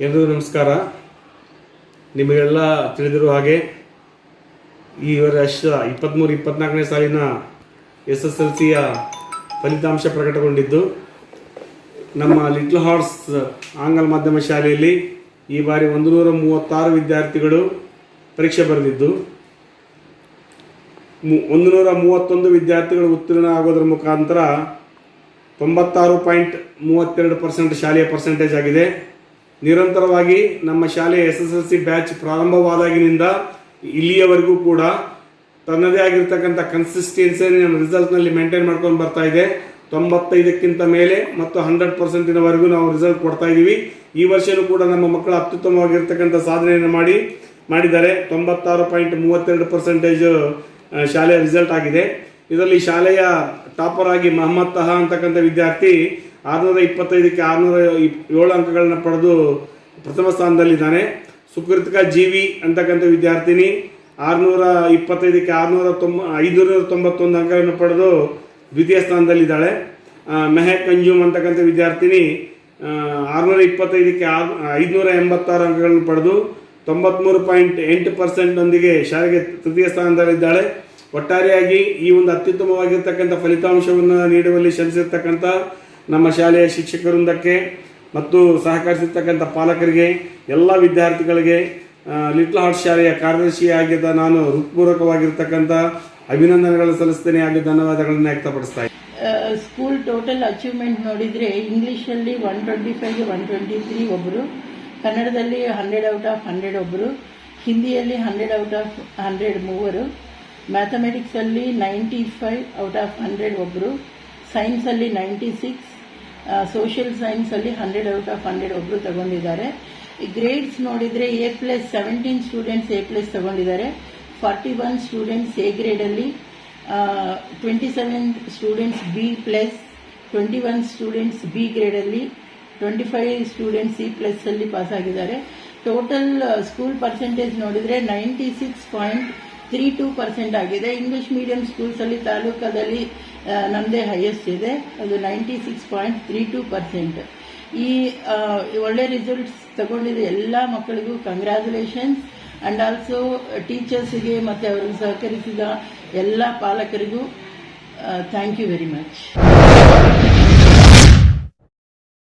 ಎಲ್ರಿಗೂ ನಮಸ್ಕಾರ. ನಿಮಗೆಲ್ಲ ತಿಳಿದಿರುವ ಹಾಗೆ ಈ ವರ್ಷ ಇಪ್ಪತ್ತ್ಮೂರು ಇಪ್ಪತ್ನಾಲ್ಕನೇ ಸಾಲಿನ ಎಸ್ ಎಸ್ ಎಲ್ ಸಿಯ ಫಲಿತಾಂಶ ಪ್ರಕಟಗೊಂಡಿದ್ದು, ನಮ್ಮ ಲಿಟ್ಲ್ ಹಾರ್ಸ್ ಆಂಗ್ಲ ಮಾಧ್ಯಮ ಶಾಲೆಯಲ್ಲಿ ಈ ಬಾರಿ ಒಂದು ನೂರ ಮೂವತ್ತಾರು ವಿದ್ಯಾರ್ಥಿಗಳು ಪರೀಕ್ಷೆ ಬರೆದಿದ್ದು ಒಂದು ನೂರ ಮೂವತ್ತೊಂದು ವಿದ್ಯಾರ್ಥಿಗಳು ಉತ್ತೀರ್ಣ ಆಗೋದ್ರ ಮುಖಾಂತರ ತೊಂಬತ್ತಾರು ಪಾಯಿಂಟ್ ಮೂವತ್ತೆರಡು ಪರ್ಸೆಂಟ್ ಶಾಲೆಯ ಪರ್ಸೆಂಟೇಜ್ ಆಗಿದೆ. ನಿರಂತರವಾಗಿ ನಮ್ಮ ಶಾಲೆಯ S S L C batch ಪ್ರಾರಂಭವಾದಾಗಿನಿಂದ ಇಲ್ಲಿಯವರೆಗೂ ಕೂಡ ತನ್ನದೇ ಆಗಿರ್ತಕ್ಕಂಥ ಕನ್ಸಿಸ್ಟೆನ್ಸಿ ನಮ್ಮ ರಿಸಲ್ಟ್ನಲ್ಲಿ ಮೇಂಟೈನ್ ಮಾಡ್ಕೊಂಡು ಬರ್ತಾ ಇದೆ. ತೊಂಬತ್ತೈದಕ್ಕಿಂತ ಮೇಲೆ ಮತ್ತು ಹಂಡ್ರೆಡ್ ಪರ್ಸೆಂಟಿನವರೆಗೂ ನಾವು ರಿಸಲ್ಟ್ ಕೊಡ್ತಾ ಇದ್ದೀವಿ ಈ ವರ್ಷನೂ ಕೂಡ ನಮ್ಮ ಮಕ್ಕಳು ಅತ್ಯುತ್ತಮವಾಗಿರ್ತಕ್ಕಂಥ ಸಾಧನೆಯನ್ನು ಮಾಡಿ, ಮಾಡಿದ್ದಾರೆ. ತೊಂಬತ್ತಾರು ಪಾಯಿಂಟ್ ಮೂವತ್ತೆರಡು ಪರ್ಸೆಂಟೇಜ್ ಶಾಲೆಯ ರಿಸಲ್ಟ್ ಆಗಿದೆ. ಇದರಲ್ಲಿ ಶಾಲೆಯ ಟಾಪರ್ ಆಗಿ ಮಹಮ್ಮದ್ ತಹಾ ಅಂತಕ್ಕಂಥ ವಿದ್ಯಾರ್ಥಿ ಆರುನೂರ ಇಪ್ಪತ್ತೈದಕ್ಕೆ ಆರುನೂರ ಏಳು ಅಂಕಗಳನ್ನ ಪಡೆದು ಪ್ರಥಮ ಸ್ಥಾನದಲ್ಲಿದ್ದಾನೆ. ಸುಕೃತಿಕಾ ಜೀವಿ ಅಂತಕ್ಕಂಥ ವಿದ್ಯಾರ್ಥಿನಿ ಆರುನೂರ ಇಪ್ಪತ್ತೈದಕ್ಕೆ ಆರುನೂರ ತೊಂಬ ಐದುನೂರ ತೊಂಬತ್ತೊಂದು ಅಂಕಗಳನ್ನು ಪಡೆದು ದ್ವಿತೀಯ ಸ್ಥಾನದಲ್ಲಿದ್ದಾಳೆ. ಮೆಹಕ್ ಕಂಜೂಮ್ ಅಂತಕ್ಕಂಥ ವಿದ್ಯಾರ್ಥಿನಿ ಆರುನೂರ ಇಪ್ಪತ್ತೈದಕ್ಕೆ ಆರು ಐದುನೂರ ಎಂಬತ್ತಾರು ಅಂಕಗಳನ್ನು ಪಡೆದು ತೊಂಬತ್ಮೂರು ಪಾಯಿಂಟ್ ಎಂಟು ಪರ್ಸೆಂಟ್ನೊಂದಿಗೆ ಶಾಲೆಗೆ ತೃತೀಯ ಸ್ಥಾನದಲ್ಲಿದ್ದಾಳೆ. ಒಟ್ಟಾರೆಯಾಗಿ ಈ ಒಂದು ಅತ್ಯುತ್ತಮವಾಗಿರ್ತಕ್ಕಂಥ ಫಲಿತಾಂಶವನ್ನು ನೀಡುವಲ್ಲಿ ಶ್ರಮಿಸಿರ್ತಕ್ಕಂಥ ನಮ್ಮ ಶಾಲೆಯ ಶಿಕ್ಷಕವೃಂದಕ್ಕೆ ಮತ್ತು ಸಹಕರಿಸಿರ್ತಕ್ಕಂಥ ಪಾಲಕರಿಗೆ, ಎಲ್ಲ ವಿದ್ಯಾರ್ಥಿಗಳಿಗೆ ಲಿಟ್ಲ್ ಹಾರ್ಟ್ ಶಾಲೆಯ ಕಾರ್ಯದರ್ಶಿಯಾಗಿದ್ದ ನಾನು ಹೃತ್ಪೂರ್ವಕವಾಗಿರ್ತಕ್ಕಂಥ ಅಭಿನಂದನೆಗಳನ್ನು ಸಲ್ಲಿಸ್ತೇನೆ ಹಾಗೆ ಧನ್ಯವಾದಗಳನ್ನು ವ್ಯಕ್ತಪಡಿಸ್ತಾ. ಸ್ಕೂಲ್ ಟೋಟಲ್ ಅಚೀವ್ಮೆಂಟ್ ನೋಡಿದರೆ ಇಂಗ್ಲೀಷಲ್ಲಿ one twenty five one twenty three ಒಬ್ಬರು ಕನ್ನಡದಲ್ಲಿ ಹಂಡ್ರೆಡ್ ಔಟ್ ಆಫ್ ಹಂಡ್ರೆಡ್ ಒಬ್ಬರು ಹಿಂದಿಯಲ್ಲಿ ಹಂಡ್ರೆಡ್ ಔಟ್ ಆಫ್ ಹಂಡ್ರೆಡ್ ಮೂವರು ಮ್ಯಾಥಮೆಟಿಕ್ಸಲ್ಲಿ ninety five out of hundred ಒಬ್ಬರು ಸೈನ್ಸಲ್ಲಿ ನೈಂಟಿ ಸಿಕ್ಸ್ ಸೋಷಿಯಲ್ ಸೈನ್ಸಲ್ಲಿ ಹಂಡ್ರೆಡ್ ಔಟ್ ಆಫ್ ಹಂಡ್ರೆಡ್ ಒಬ್ಬರು ತಗೊಂಡಿದ್ದಾರೆ. ಗ್ರೇಡ್ಸ್ ನೋಡಿದರೆ A plus seventeen students A plus ತಗೊಂಡಿದ್ದಾರೆ. Forty one students A ಗ್ರೇಡಲ್ಲಿ twenty seven students B plus twenty one students B ಗ್ರೇಡಲ್ಲಿ twenty five students C ಪ್ಲಸ್ಸಲ್ಲಿ pass ಆಗಿದ್ದಾರೆ. Total school percentage ನೋಡಿದರೆ ninety six point three two percent ಆಗಿದೆ. English medium ಸ್ಕೂಲ್ಸಲ್ಲಿ ತಾಲೂಕದಲ್ಲಿ ಆ, ನಮ್ಮದೇ highest ಇದೆ. ಅದು ninety six point three two percent ಈ ಒಳ್ಳೆ ರಿಸಲ್ಟ್ಸ್ ತಗೊಂಡಿದ್ದ ಎಲ್ಲ ಮಕ್ಕಳಿಗೂ ಕಂಗ್ರ್ಯಾಚುಲೇಷನ್ಸ್ ಆ್ಯಂಡ್ ಆಲ್ಸೋ ಟೀಚರ್ಸಿಗೆ ಮತ್ತು ಅವರಿಗೆ ಸಹಕರಿಸಿದ ಎಲ್ಲ ಪಾಲಕರಿಗೂ ಥ್ಯಾಂಕ್ ಯು ವೆರಿ ಮಚ್